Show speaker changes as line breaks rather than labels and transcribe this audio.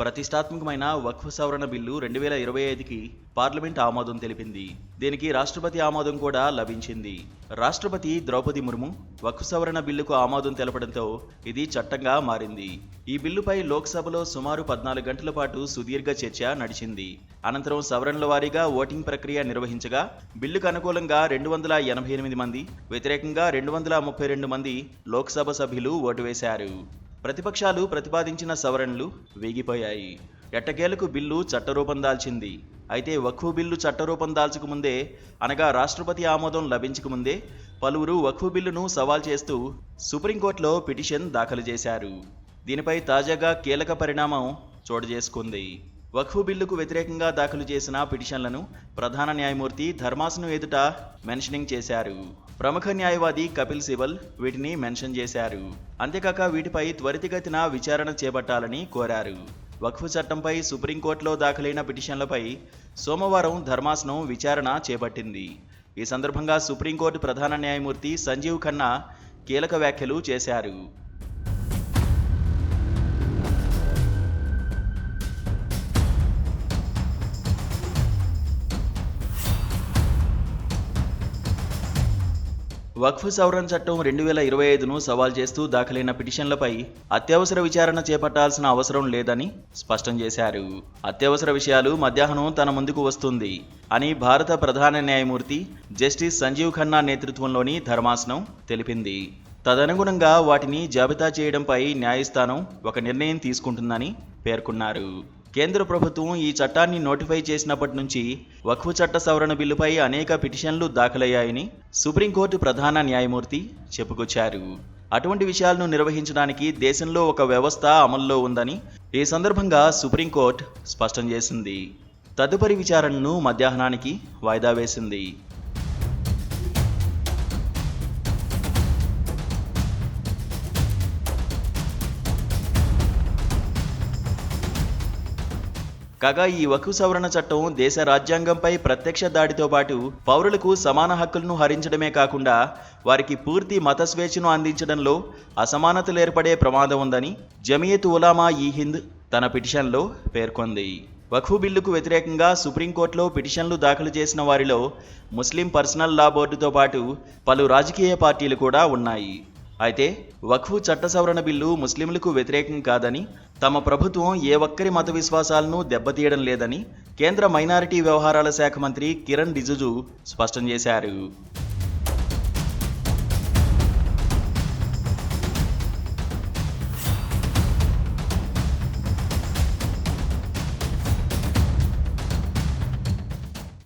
ప్రతిష్టాత్మకమైన వక్ఫ్ సవరణ బిల్లు రెండు వేల ఇరవై ఐదుకి పార్లమెంట్ ఆమోదం తెలిపింది. దీనికి రాష్ట్రపతి ఆమోదం కూడా లభించింది. రాష్ట్రపతి ద్రౌపది ముర్ము వక్ఫ్ సవరణ బిల్లుకు ఆమోదం తెలపడంతో ఇది చట్టంగా మారింది. ఈ బిల్లుపై లోక్సభలో సుమారు పద్నాలుగు గంటల పాటు సుదీర్ఘ చర్చ నడిచింది. అనంతరం సవరణల వారీగా ఓటింగ్ ప్రక్రియ నిర్వహించగా బిల్లుకు అనుకూలంగా రెండు వందల ఎనభై ఎనిమిది మంది వ్యతిరేకంగా రెండు వందల ముప్పై రెండు మంది లోక్సభ సభ్యులు ఓటు వేశారు. ప్రతిపక్షాలు ప్రతిపాదించిన సవరణలు వీగిపోయాయి. ఎట్టకేలకు బిల్లు చట్టరూపం దాల్చింది. అయితే వక్ఫ్ బిల్లు చట్టరూపం దాల్చక ముందే అనగా రాష్ట్రపతి ఆమోదం లభించకముందే పలువురు వక్ఫ్ బిల్లును సవాల్ చేస్తూ సుప్రీంకోర్టులో పిటిషన్ దాఖలు చేశారు. దీనిపై తాజాగా కీలక పరిణామం చోటు చేసుకుంది. వక్ఫ్ బిల్లుకు వ్యతిరేకంగా దాఖలు చేసిన పిటిషన్లను ప్రధాన న్యాయమూర్తి ధర్మాసనం ఎదుట మెన్షనింగ్ చేశారు. ప్రముఖ న్యాయవాది కపిల్ సిబల్ వీటిని మెన్షన్ చేశారు. అంతేకాక వీటిపై త్వరితగతిన విచారణ చేపట్టాలని కోరారు. వక్ఫ్ చట్టంపై సుప్రీంకోర్టులో దాఖలైన పిటిషన్లపై సోమవారం ధర్మాసనం విచారణ చేపట్టింది. ఈ సందర్భంగా సుప్రీంకోర్టు ప్రధాన న్యాయమూర్తి సంజీవ్ ఖన్నా కీలక వ్యాఖ్యలు చేశారు. వక్ఫ్ సవరణ చట్టం రెండు వేల ఇరవై ఐదును సవాల్ చేస్తూ దాఖలైన పిటిషన్లపై అత్యవసర విచారణ చేపట్టాల్సిన అవసరం లేదని స్పష్టం చేశారు. అత్యవసర విషయాలు మధ్యాహ్నం తన ముందుకు వస్తుంది అని భారత ప్రధాన న్యాయమూర్తి జస్టిస్ సంజీవ్ ఖన్నా నేతృత్వంలోని ధర్మాసనం తెలిపింది. తదనుగుణంగా వాటిని జాబితా చేయడంపై న్యాయస్థానం ఒక నిర్ణయం తీసుకుంటుందని పేర్కొన్నారు. కేంద్ర ప్రభుత్వం ఈ చట్టాన్ని నోటిఫై చేసినప్పటి నుంచి వక్ఫ్ చట్ట సవరణ బిల్లుపై అనేక పిటిషన్లు దాఖలయ్యాయని సుప్రీంకోర్టు ప్రధాన న్యాయమూర్తి చెప్పుకొచ్చారు. అటువంటి విషయాలను నిర్వహించడానికి దేశంలో ఒక వ్యవస్థ అమల్లో ఉందని ఈ సందర్భంగా సుప్రీంకోర్టు స్పష్టం చేసింది. తదుపరి విచారణను మధ్యాహ్నానికి వాయిదా వేసింది. కాగా ఈ వక్ఫ్ సవరణ చట్టం దేశ రాజ్యాంగంపై ప్రత్యక్ష దాడితో పాటు పౌరులకు సమాన హక్కులను హరించడమే కాకుండా వారికి పూర్తి మత స్వేచ్ఛను అందించడంలో అసమానతలు ఏర్పడే ప్రమాదం ఉందని జమియత్ ఉలామా ఈ హింద్ తన పిటిషన్లో పేర్కొంది. వక్ఫ్ బిల్లుకు వ్యతిరేకంగా సుప్రీంకోర్టులో పిటిషన్లు దాఖలు చేసిన వారిలో ముస్లిం పర్సనల్ లా బోర్డుతో పాటు పలు రాజకీయ పార్టీలు కూడా ఉన్నాయి. అయితే వక్ఫ్ చట్ట సవరణ బిల్లు ముస్లింలకు వ్యతిరేకం కాదని తమ ప్రభుత్వం ఏ ఒక్కరి మత విశ్వాసాలను దెబ్బతీయడం లేదని కేంద్ర మైనారిటీ వ్యవహారాల శాఖ మంత్రి కిరణ్ రిజిజు స్పష్టం చేశారు.